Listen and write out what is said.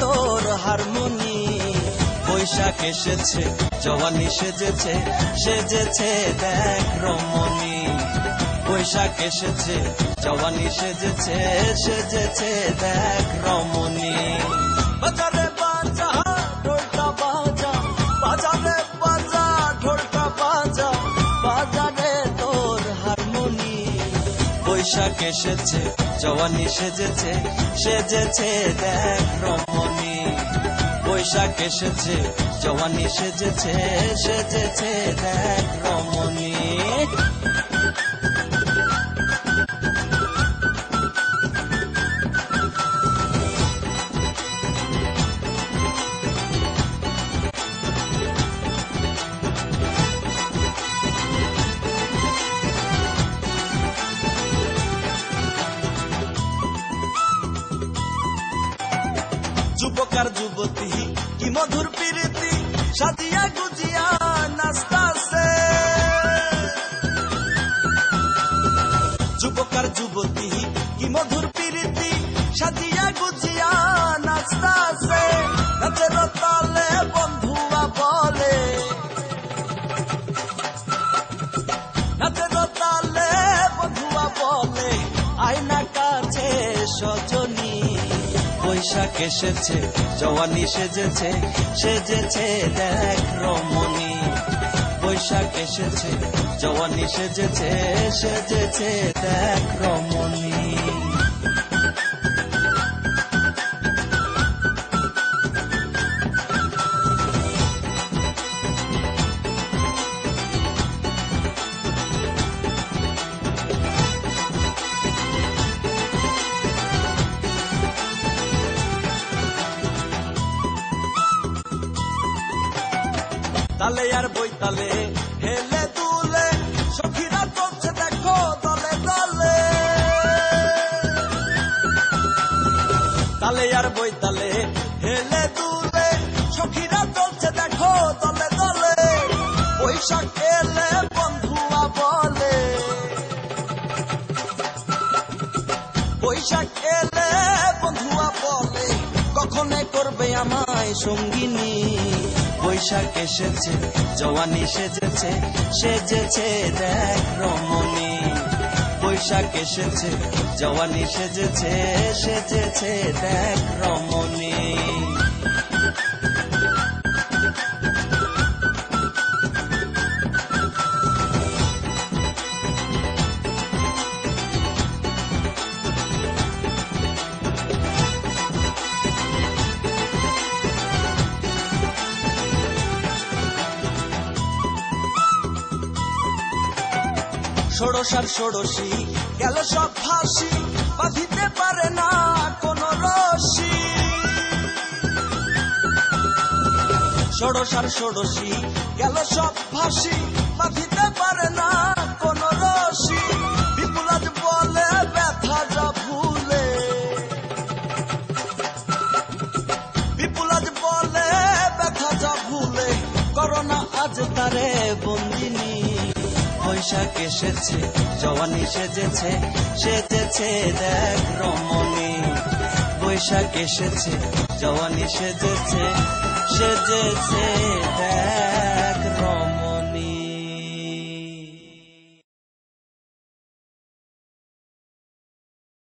তোর হারমোনি। এসেছে, জওয়ানি সেজেছে সেজেছে দেখ রমণী। বৈশাখ এসেছে, জওয়ানি সেজেছে সেজেছে দেখ রমণী। বাজারে বৈশাখ এসেছে জওয়ানি সেজেছে সেজেছে দেখ রমণী। বৈশাখ এসেছে জওয়ানি সেজেছে সেজেছে দেখ রমণী। যুবতী কি মধুর প্রীতি, সাজিয়া গুজিয়া নাস্তাছে যুবকার যুবতী, কি মধুর প্রীতি, সাজিয়া গুজিয়া নাস্তাছে নাচের তালে বন্ধুয়া বলে। নাচের তালে বন্ধুয়া বলে। আয়না কাছে সজনী বৈশাখ এসেছে জওয়ানি সেজেছে সেজেছে দেখ রমণী। বৈশাখ এসেছে জওয়ানি সেজেছে সেজেছে দেখ রমণী। তালে আর বই তালে, হেলে দুলে, সখীরা চলছে দেখো দলে দলে। তালে আর বই তালে, হেলে দুলে, সখীরা চলছে দেখো দলে দলে। বৈশাখ এলে বন্ধুয়া বলে। বৈশাখ এলে বন্ধুয়া বলে, কখনে করবে আমায় সঙ্গিনী। বৈশাখ এসেছে জওয়ানি সেজেছে সেজেছে দেখ রমণী। বৈশাখ এসেছে জওয়ানি সেজেছে সেজেছে দেখ রমণী। ষোড়শার ষোড়শী, গেল সব ফাঁসি, বাঁধিতে পারে না কোন রশি। ষোড়শার ষোড়শী, গেল সব ফাঁসি, বাঁধিতে পারে না কোন রশি। বিপুলাজ বলে, ব্যথা যা ভুলে। বিপুলাজ বলে, ব্যথা যা ভুলে। করোনা আজ তারে বন্দিনী। বৈশাখ এসেছে জওয়ানি সেজেছে সেজেছে দেখ রমণী। বৈশাখ এসেছে জওয়ানি সেজেছে সেজেছে দেখ